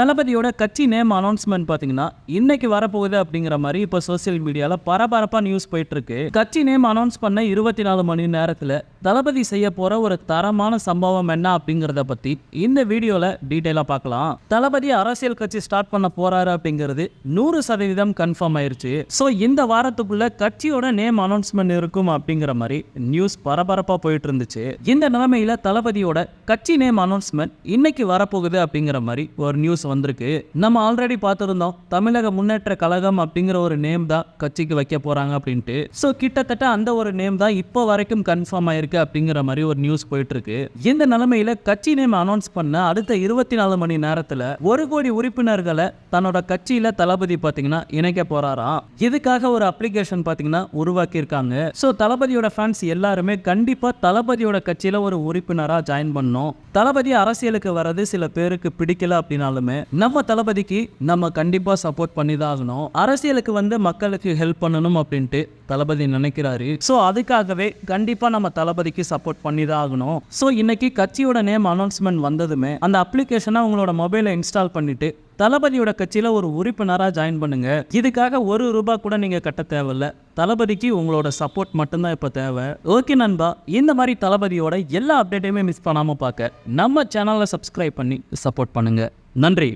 தளபதியோட கட்சி name announcement பார்த்தீங்கன்னா இன்னைக்கு வரப்போகுது அப்படிங்கிற மாதிரி இப்போ சோசியல் மீடியாவில் பரபரப்பாக நியூஸ் போயிட்டு இருக்கு கட்சி நேம் அனௌன்ஸ் பண்ண இருபத்தி நாலு மணி நேரத்தில் தளபதி செய்ய போற ஒரு தரமான சம்பவம் என்ன அப்படிங்கிறத பற்றி இந்த வீடியோவில் டீட்டெயிலாக பார்க்கலாம் தளபதி அரசியல் கட்சி ஸ்டார்ட் பண்ண போறாரு அப்படிங்கிறது நூறு சதவீதம் கன்ஃபார்ம் ஆயிருச்சு. ஸோ இந்த வாரத்துக்குள்ள கட்சியோட நேம் அனௌன்ஸ்மெண்ட் இருக்கும் அப்படிங்கிற மாதிரி நியூஸ் பரபரப்பாக போயிட்டு இருந்துச்சு இந்த நிலைமையில தளபதியோட கட்சி நேம் அனௌன்ஸ்மெண்ட் இன்னைக்கு வரப்போகுது அப்படிங்கிற மாதிரி ஒரு நியூஸ் வந்திருக்கு. நம்ம ஆல்ரெடி பார்த்துருந்தோம் தமிழக முன்னேற்ற கழகம் அப்படிங்கிற ஒரு நேம் தான் கட்சிக்கு வைக்க போறாங்க அப்படின்ட்டு. ஸோ கிட்டத்தட்ட அந்த ஒரு நேம் தான் இப்போ வரைக்கும் கன்ஃபார்ம் ஆயிருக்கு அப்படிங்கிற மாதிரி ஒரு நியூஸ் போயிட்டு இருக்கு இந்த நிலைமையில கட்சி நேம் அனௌன்ஸ் பண்ண அடுத்த இருபத்தி நாலு மணி நேரத்தில் ஒரு கோடி உறுப்பினர்களை தன்னோட கட்சியில தளபதி பாத்தீங்கன்னா இணைக்க போறாராம். இதுக்காக ஒரு அப்ளிகேஷன் பாத்தீங்கன்னா உருவாக்கி இருக்காங்க ஸோ தளபதியோட ஃபேன்ஸ் எல்லாருமே கண்டிப்பா தளபதியோட கட்சியில ஒரு உறுப்பினரா ஜாயின் பண்ணும் தளபதி அரசியலுக்கு வர்றது சில பேருக்கு பிடிக்கல அப்படின்னாலுமே நம்ம தளபதிக்கு நம்ம கண்டிப்பா சப்போர்ட் பண்ணி தான் ஆகணும் அரசியலுக்கு வந்து மக்களுக்கு ஹெல்ப் பண்ணணும் அப்படின்ட்டு தளபதி நினைக்கிறாரு. ஸோ அதுக்காகவே கண்டிப்பா நம்ம தளபதிக்கு சப்போர்ட் பண்ணி தான் ஆகணும் ஸோ இன்னைக்கு கட்சியோட நேம் அனௌன்ஸ்மெண்ட் வந்ததுமே அந்த அப்ளிகேஷனை உங்களோட மொபைலை இன்ஸ்டால் பண்ணிட்டு தளபதியோட கட்சியில் ஒரு உறுப்பினராக ஜாயின் பண்ணுங்கள் இதுக்காக ஒரு ரூபா கூட நீங்கள் கட்ட தேவையில்ல. தளபதிக்கு உங்களோட சப்போர்ட் மட்டும்தான் இப்போ தேவை. ஓகே நண்பா இந்த மாதிரி தளபதியோட எல்லா அப்டேட்டையுமே மிஸ் பண்ணாமல் பார்க்க நம்ம சேனலை சப்ஸ்கிரைப் பண்ணி சப்போர்ட் பண்ணுங்கள் நன்றி.